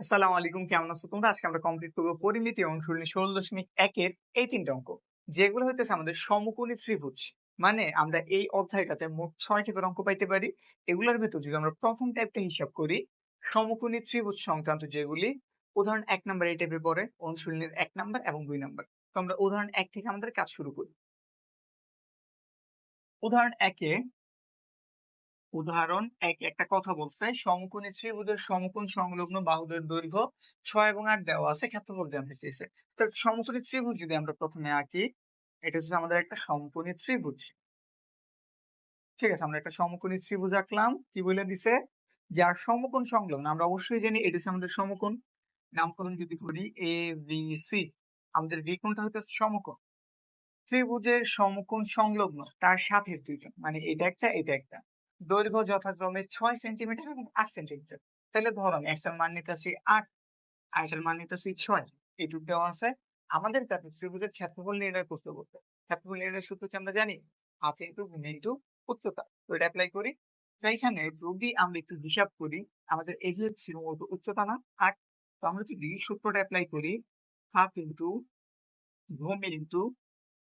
আসসালামু আলাইকুম, কেমন আছো তোমরা? আজকে আমরা কমপ্লিট করব পরিমিতি অনুশীলনী ষোলো দশমিক একের এই তিনটা অঙ্ক, যেগুলো হইতেছে আমাদের সমকোণী ত্রিভুজ। মানে আমরা এই অধ্যায়টাতে মোট ছয়টি করে অঙ্ক পাইতে পারি। এগুলোর ভিতর যদি আমরা প্রথম টাইপটা হিসাব করি, সমকোণী ত্রিভুজ সংক্রান্ত যেগুলি, উদাহরণ এক নাম্বার এই টাইপে পড়ে, অনুশীলনীর এক নাম্বার এবং দুই নাম্বার তো আমরা উদাহরণ এক থেকে আমাদের কাজ শুরু করি। উদাহরণ একে উদাহরণ, এক, একটা কথা বলছে, সমকোণী ত্রিভুজের সমকোণ সংলগ্ন বাহুদের দৈর্ঘ্য ছয় এবং আট দেওয়া আছে, ক্ষেত্রফল জানতে চেয়েছে সমকোণী ত্রিভুজ যদি আমরা প্রথমে আঁকি, এটা হচ্ছে আমাদের একটা সমকোণী ত্রিভুজ। ঠিক আছে, আমরা একটা সমকোণী ত্রিভুজ আঁকলাম, কি বলে দিছে? যার সমকোণ সংলগ্ন, আমরা অবশ্যই জানি এটা হচ্ছে আমাদের সমকোণ। নামকরণ যদি করি এ বি সি আমাদের বি কোণটা হচ্ছে সমকোণ? ত্রিভুজের সমকোণ সংলগ্ন, তার সাথে দুইজন মানে এটা একটা এটা একটা। দৈর্ঘ্য যথাক্রমে ছয় সেন্টিমিটার এবং আট সেন্টিমিটার। তাহলে ধরো আমি একটার মান নিতেছি আট আর একটার মান নিতেছি ছয়। এইটুক দেওয়া আছে। আমাদের কাছে ত্রিভুজের ক্ষেত্রফল নির্ণয় করতে বলতে ক্ষেত্রফল নির্ণয় সূত্র কি আমরা জানি? হাফ ইন্টু ভূমি ইন্টু উচ্চতা। তো এটা অ্যাপ্লাই করি। তো এখানে যদি আমরা একটু হিসাব করি, আমাদের এভি ছিল উচ্চতা না, আট। তো আমরা যদি সূত্রটা অ্যাপ্লাই করি, হাফ ইন্টু ভূমি ইন্টু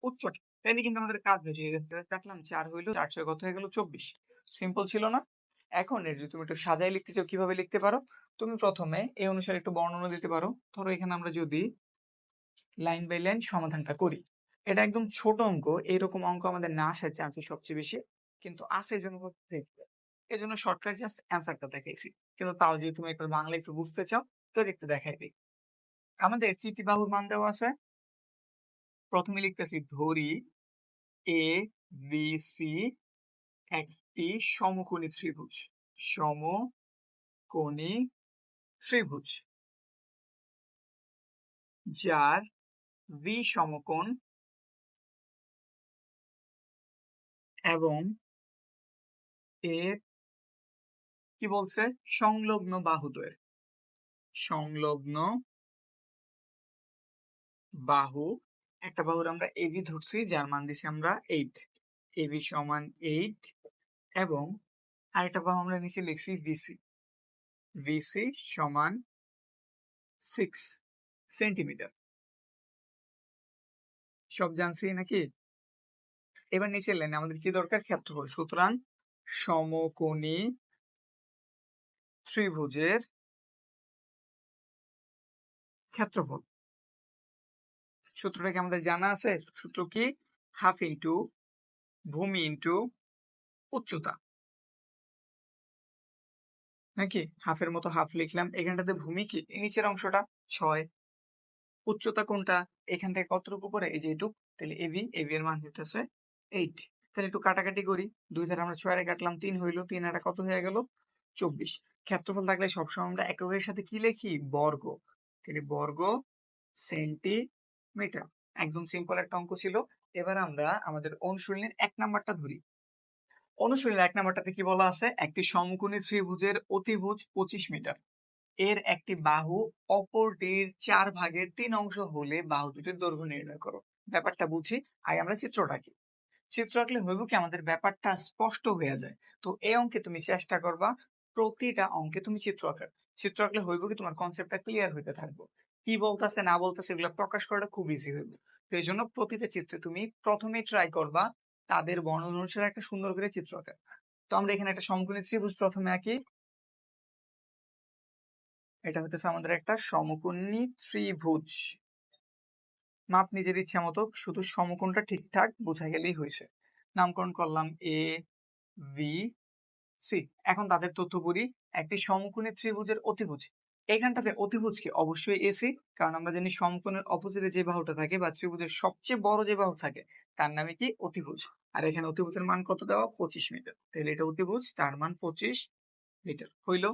উচ্চতা। তাইলে কিন্তু আমাদের কাজ হয়েছে কাটলাম, চার হইল চারশো ছয় কত হয়ে গেল চব্বিশ। সিম্পল ছিল না। এখন এর যদি তুমি একটু সাজাই লিখতে চাও, কীভাবে লিখতে পারো? তুমি প্রথমে এই অনুসারে একটু বর্ণনা দিতে পারো। ধরো এখানে আমরা যদি লাইন বাই লাইন সমাধানটা করি। এটা একদম ছোট অঙ্ক এইরকম অঙ্ক আমাদের না আসার চান্স সবচেয়ে বেশি। কিন্তু আসে এই জন্য এই জন্য শর্টকাট জাস্ট অ্যান্সারটা দেখাইছি। কিন্তু তাও যদি তুমি একটু বাংলা একটু বুঝতে চাও, তো একটু দেখাই দিই। আমাদের চিঠি বাহুর মান দেওয়া আছে। প্রথমে লিখতেছি, ধরি এ বি সি একটি সমকোণী ত্রিভুজ। সমকোণী ত্রিভুজ, যার ভি সমকোণ এবং এর কি বলছে? সংলগ্ন বাহুদ্বয়ের। সংলগ্ন বাহু, একটা বাহুর আমরা এবি ধরছি, যার মান দিছি আমরা এইট এবি সমান এইট এবং আরেকটা বাহু আমরা নিচে লিখছি ভিসি ভিসি সমান সিক্স সেন্টিমিটার সব জানছি নাকি? এবার নিচে লাইনে আমাদের কি দরকার? ক্ষেত্রফল। সুতরাং সমকোণী ত্রিভুজের ক্ষেত্রফল। সূত্রটা কি আমাদের জানা আছে? সূত্র কি? হাফ ইন্টু ভূমি ইন্টু উচ্চতা। নাকি? হাফের মতো হাফ লিখলাম। এখানটাতে ভূমি কি? নিচের অংশটা ছয়। উচ্চতা কোনটা? এখান থেকে কতটুকু করে এই যে এটুক তাহলে এবি এবি এর মান হইতেছে এইট। তাহলে একটু কাটাকাটি করি। দুই ধারে আমরা ছয় কাটলাম, তিন হইল, তিন আটা কত হয়ে গেল? চব্বিশ। ক্ষেত্রফল থাকলে সবসময় আমরা এককের সাথে কি লিখি? বর্গ। তাহলে বর্গ সেন্টিমিটার। একদম সিম্পল একটা অঙ্ক ছিল। এবার আমরা আমাদের অনুশীলনের এক নাম্বারটা ধরি। অনুশীলনের এক নাম্বারটাতে কি বলা আছে? একটি সমকোণী ত্রিভুজের অতিভুজ পঁচিশ মিটার। এর একটি বাহু অপরটির চার ভাগের তিন অংশ হলে বাহু দুটির দৈর্ঘ্য নির্ণয় করো। ব্যাপারটা বুঝি? আগে আমরা চিত্রটা কি চিত্র আঁকলে হইব কি আমাদের ব্যাপারটা স্পষ্ট হয়ে যায়। তো এই অঙ্কে তুমি চেষ্টা করবা, প্রতিটা অঙ্কে তুমি চিত্র আঁকার। চিত্র আঁকলে হইব কি তোমার কনসেপ্টটা ক্লিয়ার হইতে থাকব। কি বলতেছে, না বলতেছে, এগুলো প্রকাশ করাটা খুব ইজি হইবে। তো এই জন্য প্রতিটা চিত্রে তুমি প্রথমে ট্রাই করবা তাদের বর্ণনা অনুসারে একটা সুন্দর করে চিত্র আঁকা। তো আমরা এখানে একটা সমকোণী ত্রিভুজ প্রথমে আঁকি। এটা হতেছে আমাদের একটা সমকোণী ত্রিভুজ। মাপ নিজের ইচ্ছা মতো, শুধু সমকোণটা ঠিকঠাক বোঝা গেলেই হয়েছে নামকরণ করলাম এ বি সি এখন তাদের তথ্য পড়ি একটি সমকোণী ত্রিভুজের অতিভুজ। এখানটাতে অতিভুজ কি অবশ্যই এসি কারণ আমরা জানি সমকোণের অপোজিটে যে বাহুটা থাকে বা ত্রিভুজের সবচেয়ে বড় যে বাহু থাকে, তার নামে কি? অতিভুজ। আর এখানে অতিভুজের মান কত দেওয়া? পঁচিশ মিটার। তাহলে এটা অতিভুজ, তার মান পঁচিশ মিটার। হইল,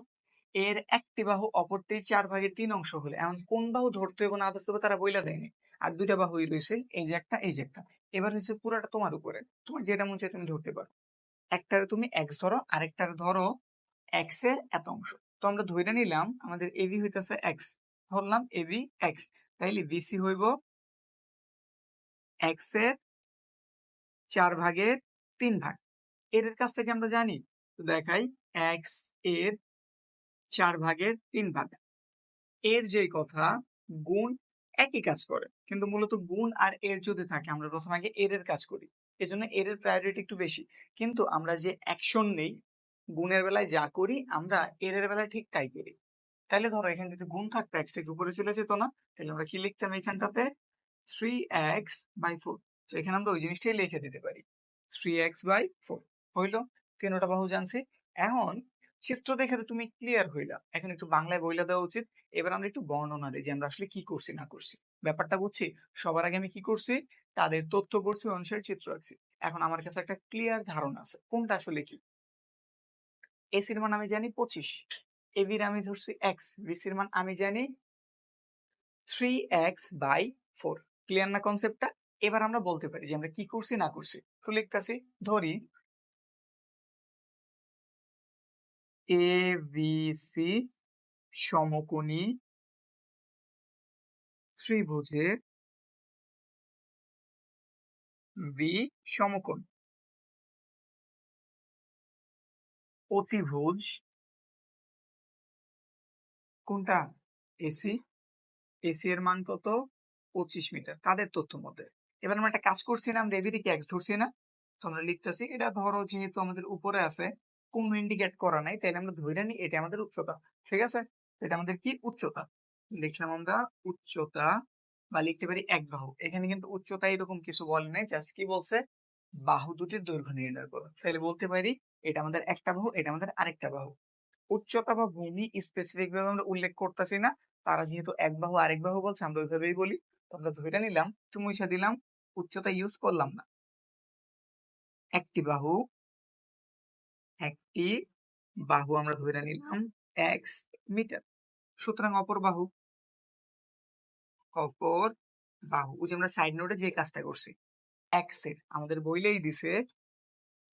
এর একটি বাহু অপরটির চার ভাগের তিন অংশ হলে এমন কোন বাহু ধরতে হবে না আদর্শ তারা বইলা দেয়নি। আর দুইটা বাহুই রয়েছে, এই যে একটা, এই যে একটা। এবার হচ্ছে পুরোটা তোমার উপরে। তোমার যেটা মন চাই তুমি ধরতে পারো। একটারে তুমি এক্স ধরো, আরেকটার ধরো এক্সের এত অংশ। তো আমরা ধরে নিলাম আমাদের এবি হইতেছে এক্স ধরলাম এবি এক্স তাইলে বিসি হইব এক্সের চার ভাগের তিন ভাগ। এর কাজটাকে আমরা জানি? তো দেখাই এক্সের চার ভাগের তিন ভাগ। এর যে কথা, গুণ একই কাজ করে। কিন্তু মূলত গুণ আর এর যদি থাকে, আমরা প্রথম আগে এর কাজ করি। এজন্য এর প্রায়োরিটি একটু বেশি। কিন্তু আমরা যে অ্যাকশন নেই গুণের বেলায় যা করি, আমরা এর এর বেলায় ঠিক তাই করি। তাহলে ধরো এখানে যদি গুণ থাকতো এক্স থেকে উপরে চলে যেত না তাহলে আমরা কি লিখতাম এখানটাতে? থ্রি এক্স বাই ফোর তো এখানে আমরা ওই জিনিসটাই লিখে দিতে পারি। থ্রি এক্স বাই ফোর হইল? তিনটা বাহু জানছি? এখন চিত্র দেখে তো তুমি ক্লিয়ার হইলা। এখন একটু বাংলায় বইলা দেওয়া উচিত। এবার আমরা একটু বর্ণনা দিই যে আমরা আসলে কি করছি, না করছি। ব্যাপারটা বুঝছি? সবার আগে আমি কি করছি? তাদের তথ্য পড়ছি অনুসারে চিত্র রাখছি এখন আমার কাছে একটা ক্লিয়ার ধারণা আছে। কোনটা আসলে কি? এসির মান আমি জানি পঁচিশ এবির আমি ধরছি এক্স বিসির মান আমি জানি three x by four clear না কনসেপ্টটা এবার আমরা বলতে পারি যে আমরা কি করছি, না করছি। তো লিখতেছি, ধরি এ বি সি সমকোণী ত্রিভুজে বি সমকোণ। অতিভুজ। কোনটা? এসি এসি এর মান কত? পঁচিশ মিটার। তাদের তথ্য মতে এবার আমরা একটা কাজ করছি না আমরা এদিকে এক্স ধরছি না? তো আমরা লিখতেছি, এটা ধরো যেহেতু আমাদের উপরে আছে, কোন ইন্ডিকেট করা নাই তাই আমরা ধরে নিই এটা আমাদের উচ্চতা। ঠিক আছে? এটা আমাদের কি? উচ্চতা। লিখলাম আমরা উচ্চতা, বা লিখতে পারি এক বাহু। এখানে কিন্তু উচ্চতা এরকম কিছু বলে নাই জাস্ট কি বলছে? বাহু দুটির দৈর্ঘ্য নির্ণয় করো। তাহলে বলতে পারি এটা আমাদের একটা বাহু, এটা আমাদের আরেকটা বাহু। উচ্চতা বা ভূমি স্পেসিফিক ভাবে আমরা উল্লেখ করতেছি না। তারা যেহেতু এক বাহু, আরেক বাহু বলছে, আমরা ওইভাবেই বলি। আমরা ধরে নিলাম মুছা দিলাম, উচ্চতা ইউজ করলাম না। একটি বাহু একটি বাহু আমরা ধরে নিলাম এক্স মিটার সুতরাং অপর বাহু অপর বাহু। ওই যে আমরা সাইড নোটে যে কাজটা করছি এক্সের, আমাদের বইলেই দিছে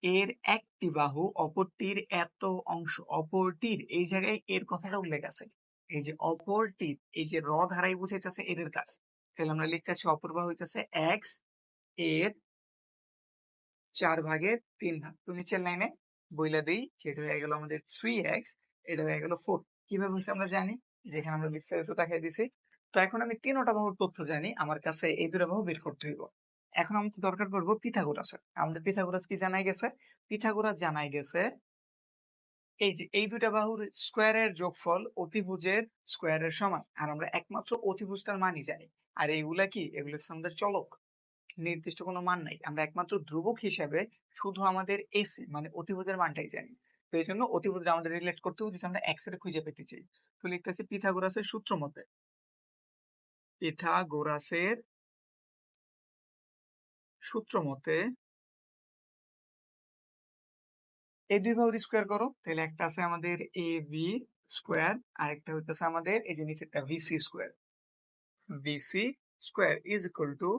এর একটি বাহু অপরটির এত অংশ অপরটির এই জায়গায় এর কথাটা উল্লেখ আছে। এই যে অপরটির এই যে র ধারাই বুঝাইতেছে এর কাজ। তাহলে আমরা লিখতেছি অপর বাহু হইতেছে এক্সের চার ভাগের তিন ভাগ। তো নিচের লাইনে বইলা দিই, যেটা হয়ে গেল আমাদের থ্রি এক্স এটা হয়ে গেল ফোর কীভাবে হচ্ছে আমরা জানি? যেখানে আমরা বিস্তারিত দেখাই দিছি। তো এখন আমি তিনটা বাহুর তথ্য জানি, আমার কাছে এই দুটা বাহু বের করতে হইব। এখন আমাকে দরকার পড়ব পিথাগোরাসের। আমাদের পিথাগোরাস কি জানাই গেছে? পিথাগোরাস জানাই গেছে এই যে, এই দুটা বাহুর স্কোয়ারের যোগফল অতিভুজের স্কোয়ারের সমান। আর আমরা একমাত্র অতিভুজটার মানই জানি। আর এইগুলা কি? এগুলো আমাদের চলক। নির্দিষ্ট কোনো মান নাই। আমরা একমাত্র ধ্রুবক হিসাবে শুধু আমাদের এসি মানে অতিভুজের মানটাই জানি। তো এই জন্য অতিভুজ আমাদের রিলেট করতে যদি আমরা এক্সের খুঁজে পেতে চাই। তো লিখতেছি পিথাগোরাসের সূত্র মতে পিথাগোরাসের সূত্র মতে এই দুই বাহুর স্কোয়ার করো, তাহলে একটা আছে আমাদের এ বি স্কোয়ার আর একটা হইতেছে আমাদের এই যে নিচেরটা VC square VC square is equal to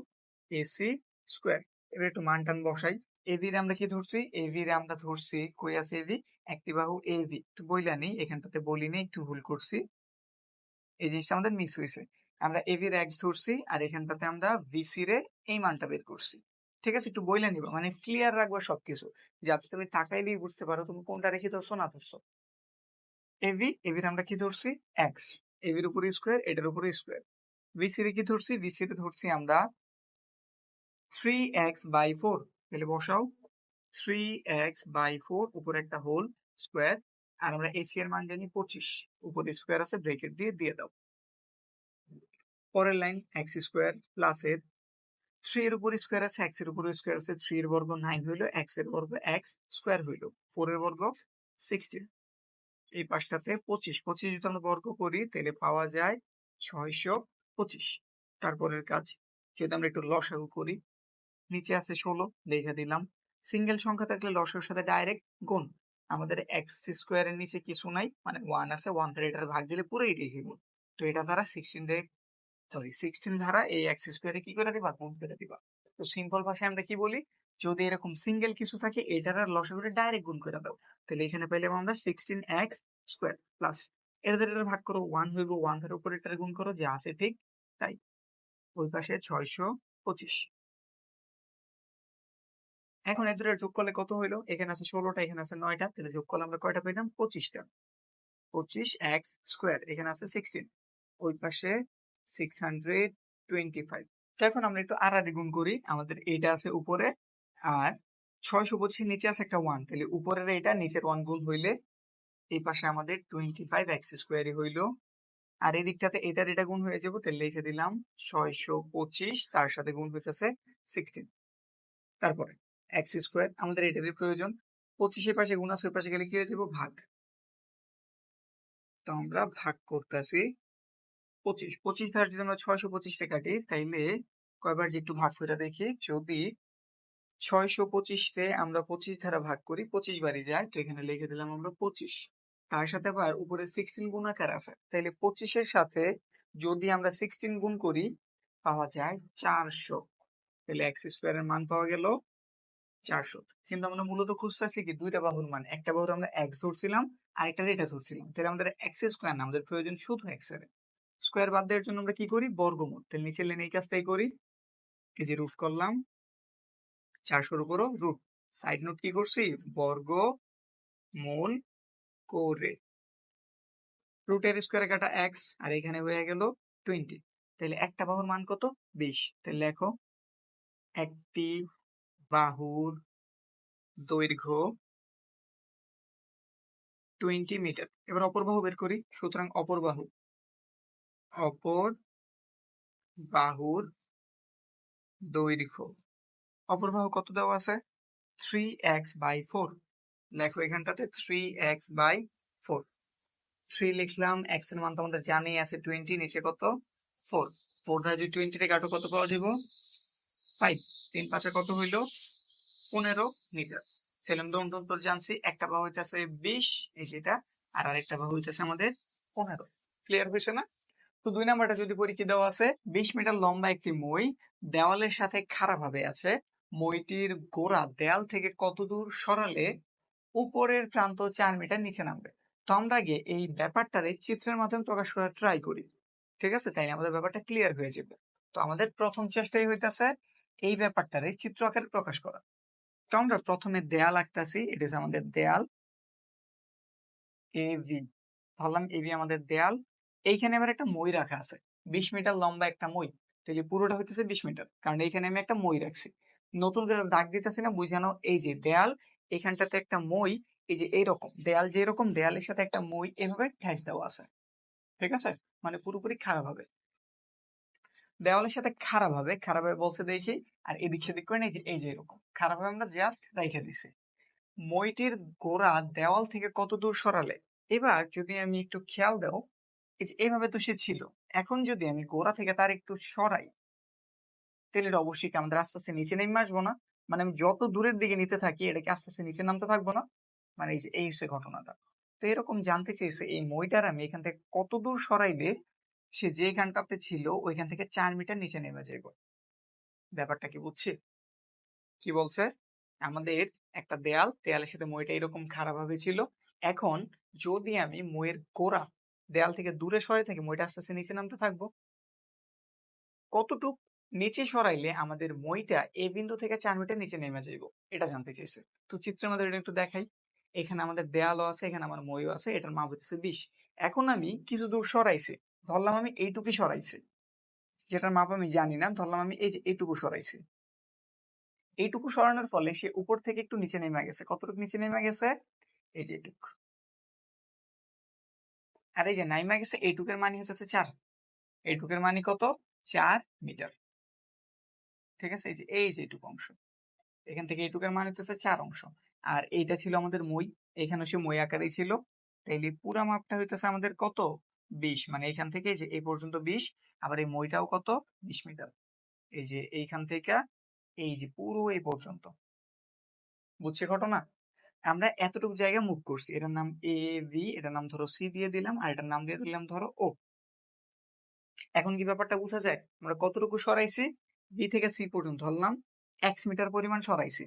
AC square এবার একটু মান টান বসাই। এবি রে আমরা কি ধরছি? এবি রে আমরা ধরছি, কই আছে এবি একটি বাহু এবি একটু বইলা নেই, এখানটাতে বলি নেই, একটু ভুল করছি। এই জিনিসটা আমাদের মিস হয়েছে আমরা এবি র এক্স ধরছি, আর এখানটাতে আমরা ভিসি রে এই মানটা বের করছি। ঠিক আছে, একটু বইলে নিবা। মানে ক্লিয়ার রাখব সবকিছু। যাতে তুমি তাকাই দিয়ে বুঝতে পারো, তুমি কোনটা রেখে ধরছো না ধরছো। এবি এবির আমরা কি ধরছি? এক্স এবির উপরে স্কোয়ার এটার উপরে স্কোয়ার ভিসি রে কি ধরছি? ভিসি রে ধরছি আমরা থ্রি এক্স বাই ফোর তাহলে বসাও। থ্রি এক্স বাই ফোর উপরে একটা হোল স্কোয়ার আর আমরা এসি এর মান জানি পঁচিশ। উপরে স্কোয়ার আছে ব্রেকেট দিয়ে দিয়ে দাও। পরের লাইন এক্স স্কোয়ার প্লাস এর থ্রি এর উপর স্কোয়ার আছে, এক্সের উপর স্কোয়ার আছে থ্রি এর বর্গ নাইন হইল, এক্সের বর্গ এক্স স্কোয়ার হইল ফোর এর বর্গ সিক্সটিন। এই পাশটাতে পঁচিশ পঁচিশ যদি আমরা বর্গ করি, তাহলে পাওয়া যায় ছয়শো পঁচিশ। তারপরের কাজ, যদি আমরা একটু লসাগু করি, নিচে আছে ষোলো, লিখে দিলাম। সিঙ্গেল সংখ্যা থাকলে লসাগুর সাথে ডাইরেক্ট গুণ। আমাদের এক্স স্কোয়ারের নিচে কিছু নাই মানে ওয়ান আছে, ওয়ান দ্বারা এটার ভাগ দিলে পুরোই রেখে গুণ তো এটা দ্বারা সিক্সটিন দিয়ে সরি সিক্সটিন ধারা এই এক্স স্কোয়ারে কি করে দিবা? গুণ করে দিবা। তো সিম্পল ভাষায় আমরা কি বলি? যদি এরকম সিঙ্গেল কিছু থাকে এটার আর লসাগুরে ডাইরেক্ট গুণ করে দাও। তাহলে এখানে পেলাম আমরা সিক্সটিন এক্স স্কোয়ার প্লাস এটাদের এটা ভাগ করো। ওয়ান হইব ওয়ান ধার উপর এটার গুণ করো, যা আছে ঠিক তাই। ওই পাশে ছয়শো পঁচিশ। এখন এদের যোগ করলে কত হইল? এখানে আছে ষোলোটা, এখানে আছে নয়টা। তাহলে যোগ করলে আমরা কয়টা পেলাম পঁচিশটা। পঁচিশ এক্স স্কোয়ার এখানে আছে সিক্সটিন ওই পাশে সিক্স হান্ড্রেড টোয়েন্টি ফাইভ তো এখন আমরা একটু আড়াআড়ি গুণ করি, আমাদের এইটা আছে উপরে, আর ছয়শো পঁচিশের নিচে আছে একটা ওয়ান তাহলে উপরের এটা, নিচের ওয়ান গুণ হইলে এই পাশে আমাদের টোয়েন্টি ফাইভ এক্স স্কোয়ারই হইল। আর এই দিকটাতে এটার এটা গুণ হয়ে যাব, তাহলে লিখে দিলাম ছয়শো পঁচিশ, তার সাথে গুণ হইতেছে সিক্সটিন তারপরে এক্স স্কোয়ার আমাদের এটারই প্রয়োজন। পঁচিশের পাশে গুণ আছে, ওই পাশে গেলে কি হয়ে যাব? ভাগ। তো আমরা ভাগ করতেছি। পঁচিশ পঁচিশ ধারা যদি আমরা ছয়শো পঁচিশটা কাটি, তাইলে কয়বার যে একটু ভাগ করে দেখি, যদি ছয়শো পঁচিশতে আমরা পঁচিশ ধারা ভাগ করি, পঁচিশ বারই যায়, তো এখানে লিখে দিলাম আমরা পঁচিশ। তার সাথে আবার উপরে সিক্সটিন গুণ আকার আছে, তাইলে পঁচিশের সাথে যদি আমরা সিক্সটিন গুণ করি, পাওয়া যায় চারশো। তাহলে এক্স স্কোয়ারের মান পাওয়া গেল চারশো। কিন্তু আমরা মূলত খুঁজতেছি কি, দুইটা বাহুর মান, একটা বাহুর আমরা এক্স ধরছিলাম আর একটা এটা ধরছিলাম। তাহলে আমাদের এক্স স্কোয়ার না, আমাদের প্রয়োজন শুধু এক্সের। স্কোয়ার বাদ দেওয়ার জন্য আমরা কি করি? বর্গমূল। তাহলে নিচে লেনে এই কাজটাই করি। এই যে রুট করলাম। চারশোর উপরও রুট সাইড নোট কি করছি? বর্গ মূল করে রুটের স্কোয়ারে কাটা এক্স আর এখানে হয়ে গেল টোয়েন্টি তাহলে একটা বাহুর মান কত? বিশ। তাহলে লেখো, একটি বাহুর দৈর্ঘ্য টোয়েন্টি মিটার এবার অপর বাহু বের করি। সুতরাং অপর বাহু অপর বাহুর দৈর্ঘ্য। অপর বাহু কত দেওয়া আছে? থ্রি এক্স বাই ফোর লেখো এখানটাতে three x by four three লিখলাম এক্সের মান তো আমাদের জানেই আছে টোয়েন্টি নিচে কত? ফোর ফোর ধারা যদি টোয়েন্টি থেকে আটো কত পাওয়া যাব? ফাইভ তিন পাঁচে কত হইল? পনেরো মিটার। সেলম দৌড় তোর জানছি, একটা বাহু হইতেছে বিশ, এই যেটা আর আরেকটা বাহু হইতেছে আমাদের পনেরো। ক্লিয়ার হয়েছে না? তো দুই নাম্বারটা যদি পড়ি কি দেওয়া আছে, বিশ মিটার লম্বা একটি মই, দেওয়ালের সাথে খারাপ ভাবে আছে। মইটির গোড়া দেয়াল থেকে কত দূর সরালে উপরের প্রান্ত চার মিটার নিচে নামবে। তো আমরা আগে এই ব্যাপারটারে চিত্রের মাধ্যমে প্রকাশ করার ট্রাই করি। ঠিক আছে? তাই আমাদের ব্যাপারটা ক্লিয়ার হয়ে যাবে। তো আমাদের প্রথম চেষ্টাই হইতেছে এই ব্যাপারটারে চিত্র আকারে প্রকাশ করা। তো আমরা প্রথমে দেয়াল আঁকতেছি এটা আমাদের দেয়াল। এ ভি ধরলাম এ ভি আমাদের দেয়াল। এইখানে আবার একটা মই রাখা আছে। বিশ মিটার লম্বা একটা মই। তাহলে পুরোটা হইতেছে বিশ মিটার। কারণ এইখানে আমি একটা মই রাখছি। নতুন করে দাগ দিতেছি না, বুঝানো এই যে দেয়াল এখানটাতে একটা মই, এই যে এইরকম। দেয়াল যে এরকম দেয়ালের সাথে একটা মই এভাবে ঠেস দেওয়া আছে। ঠিক আছে? মানে পুরোপুরি খারাপ হবে। দেওয়ালের সাথে খারাপ হবে। খারাপ হবে বলছে দেখি, আর এদিক সেদিক করে এই যে এই যে এরকম। খারাপ হবে আমরা জাস্ট রেখে দিছি। মইটির গোড়া দেওয়াল থেকে কত দূর সরালে? এবার যদি আমি একটু খেয়াল দাও এইভাবে তো সে ছিল। এখন যদি আমি গোড়া থেকে তার একটু সরাই তাহলে এটা অবশ্যই আমাদের আস্তে আস্তে নিচে নেমে আসব না? মানে আমি যত দূরের দিকে নিতে থাকি, এটাকে আস্তে আস্তে নিচে নামতে থাকব না? মানে এই যে, এই হচ্ছে ঘটনাটা। তো এরকম জানতে চেয়েছে এই মইটার আমি এখান থেকে কত দূর সরাইলে সে যেখানটাতে ছিল, ওইখান থেকে চার মিটার নিচে নেমে যাইব। ব্যাপারটা কি বুঝছি? কি বলছে? আমাদের একটা দেয়াল, দেয়ালের সাথে মইটা এরকম খারাপ ভাবে ছিল। এখন যদি আমি মইয়ের গোড়া দেয়াল থেকে দূরে সরে থেকে, মইটা আস্তে আস্তে নিচে নামতে থাকব। কতটুক নিচে সরাইলে আমাদের মইটা এ বিন্দু থেকে চার মিটার নিচে নেমে যাইব, এটা জানতে চাইছে। তো চিত্রের মধ্যে এটা একটু দেখাই। এখানে আমাদের দেয়ালও আছে, এখানে আমার মইও আছে, এটার মাপ হচ্ছে বিশ। এখন আমি কিছু দূর সরাইছি, ধরলাম আমি এইটুকুই সরাইছি। যেটার মাপ আমি জানি না, ধরলাম আমি এই যে এইটুকু সরাইছি। এইটুকু সরানোর ফলে সে উপর থেকে একটু নিচে নেমে গেছে। কতটুকু নিচে নেমে গেছে? এই যে এইটুক। আর এই যে নাইমা গেছে, এইটুকের মানি হতেছে চার। এইটুকের মানি কত? চার মিটার। ঠিক আছে? এই যে এই যে এইটুকু অংশ। এখান থেকে এইটুকের মান হতেছে চার অংশ। আর এইটা ছিল আমাদের মই। এখানে সে মই আকারেই ছিল। তাইলে পুরা মাপটা হইতেছে আমাদের কত? বিশ। মানে এইখান থেকে যে, এই পর্যন্ত বিশ। আবার এই মইটাও কত? বিশ মিটার। এই যে এইখান থেকে এই যে পুরো এই পর্যন্ত। বুঝছে ঘটনা? আমরা এতটুকু জায়গা মুভ করছি। এটার নাম এ ভি এটার নাম ধরো সি দিয়ে দিলাম, আর এটার নাম দিয়ে দিলাম ধরো ও এখন কি ব্যাপারটা বোঝা যায়? আমরা কতটুকু সরাইছি? বি থেকে সি পর্যন্ত ধরলাম এক্স মিটার পরিমাণ সরাইছি।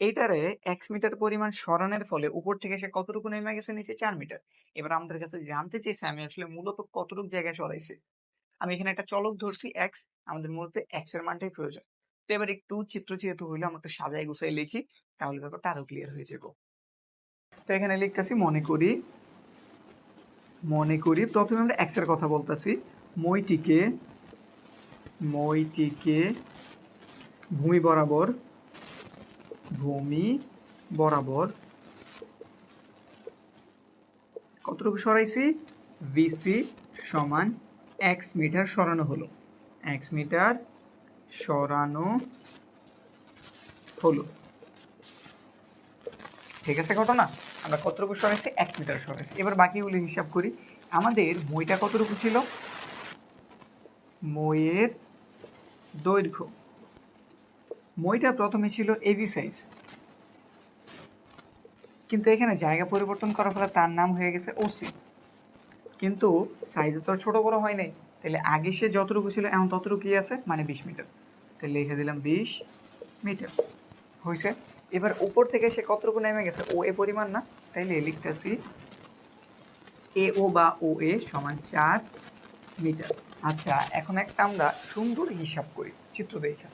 এইটারে এক্স মিটার পরিমাণ সরানোর ফলে উপর থেকে সে কতটুকু নেমে গেছে? নিচে চার মিটার এবার আমাদের কাছে জানতে চেয়েছে আমি আসলে মূলত কতটুকু জায়গায় সরাইছি। আমি এখানে একটা চলক ধরছি এক্স আমাদের মূলত এক্সের মানটাই প্রয়োজন। তো এবার একটু চিত্র যেহেতু হইলে, আমরা একটু সাজাই গুছাই লিখি, তাহলে ব্যাপারটা আরও ক্লিয়ার হয়ে যাব। তো এখানে লিখতেছি, মনে করি মনে করি, প্রথমে আমরা এক্সের কথা বলতেছি। মইটিকে মইটিকে ভূমি বরাবর ভূমি বরাবর কতটুকু সরাইছি? ভিসি সমান এক্স মিটার সরানো হলো। এক্স মিটার সরানো হলো। ঠিক আছে ঘটনা? আমরা কতটুকু সরাইছি এক মিটার সরাইছি এবার বাকিগুলি হিসাব করি। আমাদের মইটা কতটুকু ছিল? মইয়ের দৈর্ঘ্য। মইটা প্রথমে ছিল এবি সাইজ কিন্তু এখানে জায়গা পরিবর্তন করার ফলে তার নাম হয়ে গেছে ওসি কিন্তু সাইজে তো ছোট বড় হয় নাই। তাহলে আগে সে যতটুকু ছিল, এখন ততটুকুই আছে মানে বিশ মিটার। তাহলে লিখে দিলাম বিশ মিটার। হয়েছে এবার উপর থেকে সে কতটুকু নেমে গেছে? ও এ পরিমাণ না। তাইলে লিখতেছি এ ও বা ও এ সমান চার মিটার। আচ্ছা এখন একটা আমরা সুন্দর হিসাব করি, চিত্র দেখা।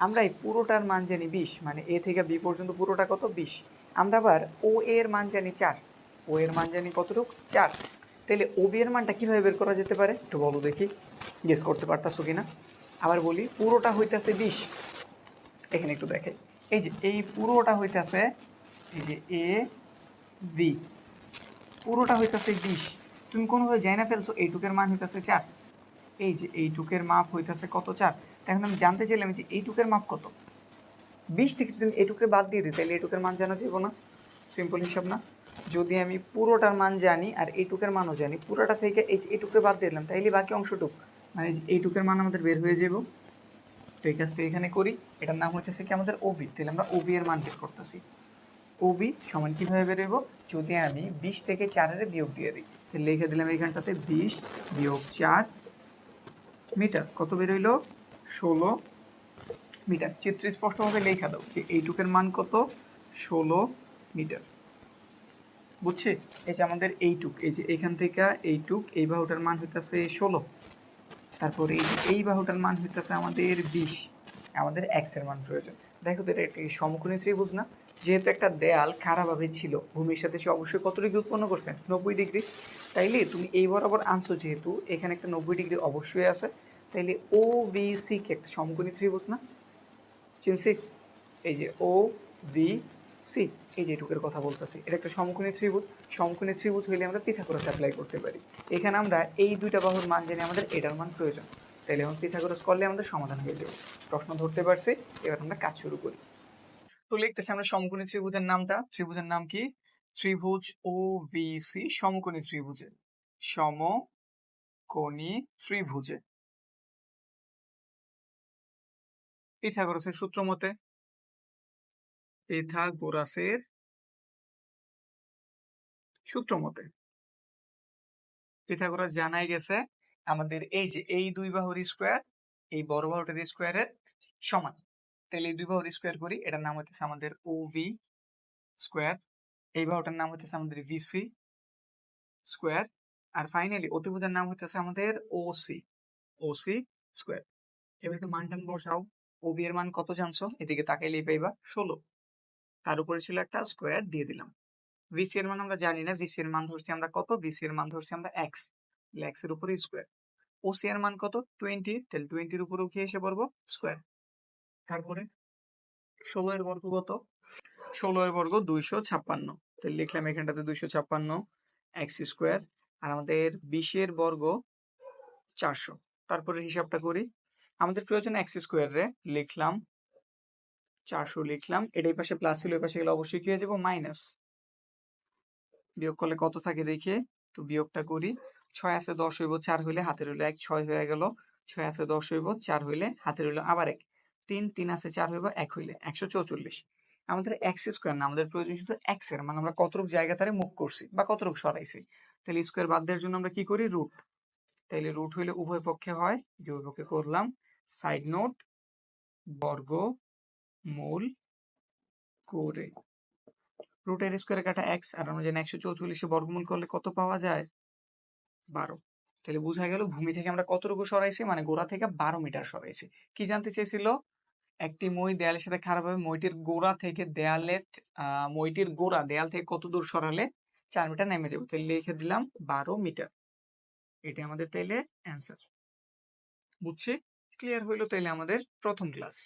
আমরা এই পুরোটার মান জানি বিশ মানে এ থেকে বি পর্যন্ত পুরোটা কত? বিশ। আমরা আবার ও এর মান জানি চার। ও এর মান জানি কতটুকু? চার। তাহলে ও বি এর মানটা কীভাবে বের করা যেতে পারে? একটু বলো দেখি গেস করতে পারতাছো কি না আবার বলি, পুরোটা হইতাছে বিশ। এখানে একটু দেখে এই যে, এই পুরোটা হইতাছে এই যে এ বি পুরোটা হইতাছে বিশ। তুমি কোনোভাবে যাই না ফেলছো, এইটুকের মান হইতাছে চার। এই যে, এইটুকের মাপ হইতাছে কত চার? এখন আমি জানতে চাইলাম যে এইটুকের মাপ কত? বিশ থেকে যদি এটুকে বাদ দিয়ে দিই, তাহলে এটুকের মান জানা যাব না। সিম্পল হিসাব না। যদি আমি পুরোটার মান জানি আর এইটুকের মানও জানি, পুরোটা থেকে এই যে এইটুকে বাদ দিয়ে দিলাম, তাইলে বাকি অংশটুক। মানে এইটুকের মান আমাদের বের হয়ে যাব তো এই কাজটা এখানে করি। এটার নাম হচ্ছে কি আমাদের ওভি তাহলে আমরা ওভি এর মান বের করতেছি। ওবি সমান কীভাবে বেরোবো যদি আমি বিশ থেকে চারের বিয়োগ দিয়ে দিই, তাহলে লিখে দিলাম এইখানটাতে বিশ বিয়োগ চার মিটার। কত বেরোইলো? ষোলো মিটার। চিত্র স্পষ্টভাবে লেখা দাও যে এইটুকের মান কত? ষোলো মিটার। বুঝছি? এই যে আমাদের এইটুক, এই যে এখান থেকে এইটুক, এই বাহুটার মান হইতেছে ষোলো। তারপরে এই এই বাহুটার মান হইতেছে আমাদের বিশ, আমাদের এক্সের মান প্রয়োজন। দেখো তো এটা একটি সমকোণী ত্রিভুজ না? যেহেতু একটা দেয়াল খারাপভাবে ছিল, ভূমির সাথে সে অবশ্যই কত ডিগ্রি উৎপন্ন করছে? নব্বই ডিগ্রি। তাইলে তুমি এই বরাবর আনছো যেহেতু এখানে একটা নব্বই ডিগ্রি অবশ্যই আছে, তাইলে ও বি সি কে একটা সমকোণী ত্রিভুজ না? চিনছি? এই যে ও বি সি, এই যে এটুকের কথা বলতেছি। এটা একটা সমকোণী ত্রিভুজ। সমকোণী ত্রিভুজ হইলে আমরা পিথাগোরাস অ্যাপ্লাই করতে পারি। এখানে আমরা এই দুইটা বাহুর মান জেনে আমাদের এটার মান প্রয়োজন। তাইলে এখন পিথাগোরাস করলে আমাদের সমাধান হয়ে যাবে। প্রশ্ন ধরতে পারছি, এবার আমরা কাজ শুরু করি। তো লিখতেছি আমরা সমকোণী ত্রিভুজের নামটা। ত্রিভুজের নাম কি? ত্রিভুজ ও সি সমকোণী ত্রিভুজে সমকোণী ত্রিভুজে পিথাগোরাসের সূত্র মতে পিথাগোরাসের সূত্র মতে। পিথাগোরাস জানাই গেছে, আমাদের এই যে এই দুই বাহুর স্কোয়ার এই বড় বাহুটার স্কোয়ারের সমান। তাহলে এই দুই বাহুর স্কোয়ার করি, এটার নাম হচ্ছে আমাদের ও ভি স্কোয়ার এই বাহুটার নাম হচ্ছে আমাদের ভিসি স্কোয়ার আর ফাইনালি অতিভুজের নাম হচ্ছে আমাদের ওসি ওসি স্কোয়ার এবার একটু মান টান বসাও ও বি এর মান কত জানছো? এদিকে তাকাইলেই পাইবা, ষোলো। তার উপরে ছিল একটা স্কোয়ার দিয়ে দিলাম। ভিসি এর মান আমরা জানি না। ভিসি এর মান ধরছি আমরা কত? ভিসি এর মান ধরছি আমরা এক্স এক্সের উপরে স্কোয়ার ওসি এর মান কত? টোয়েন্টি তাহলে টোয়েন্টির উপরেও কি এসে পড়ব? স্কোয়ার তারপরে ষোলো এর বর্গ কত? ষোলো এর বর্গ দুইশো ছাপ্পান্ন। তাহলে লিখলাম এখানটাতে দুইশো ছাপ্পান্ন এক্স স্কোয়ার আর আমাদের বিশের বর্গ চারশো। তারপরে হিসাবটা করি। আমাদের প্রয়োজন এক্স স্কোয়ার রে। লিখলাম চারশো লিখলাম। এটাই পাশে প্লাস ছিল ওই পাশে গেলে অবশ্যই কি হয়ে যাব? মাইনাস বিয়োগ করলে কত থাকে দেখে? তো বিয়োগটা করি। ছয় আছে দশ হইব, চার হইলে হাতের হইল এক, ছয় হয়ে গেল। ছয় আছে দশ হইব, চার হইলে হাতের হইল আবার এক। তিন তিন আছে চার হইব, এক হইলে একশো চৌচল্লিশ। আমাদের এক্স স্কোয়ার না, আমাদের প্রয়োজন শুধু এক্সের মানে আমরা কতটুক জায়গা তারে মুখ করছি বা কতটুক সরাইছি। তাহলে স্কোয়ার বাদ দেওয়ার জন্য আমরা কি করি? রুট তাইলে রুট হইলে উভয় পক্ষে হয়, যে উভয় পক্ষে করলাম। সাইড নোট বর্গ মূল করে। রুটের স্কোয়ারে কাটা এক্স আর আমরা জানি একশো চৌচল্লিশে বর্গমূল করলে কত পাওয়া যায়? বারো। তাহলে বোঝা গেল ভূমি থেকে আমরা কতটুকু সরাইছি? মানে গোড়া থেকে বারো মিটার সরাইছি। কি জানতে চেয়েছিল? একটি মই দেয়ালের সাথে খারাপ হবে। মইটির গোড়া থেকে দেয়ালের মইটির গোড়া দেয়াল থেকে কত দূর সরালে চার মিটার নেমে যাবে? তাহলে লিখে দিলাম বারো মিটার। এটি আমাদের তাইলে অ্যান্সার বুঝছি? ক্লিয়ার হইল তাইলে আমাদের প্রথম ক্লাস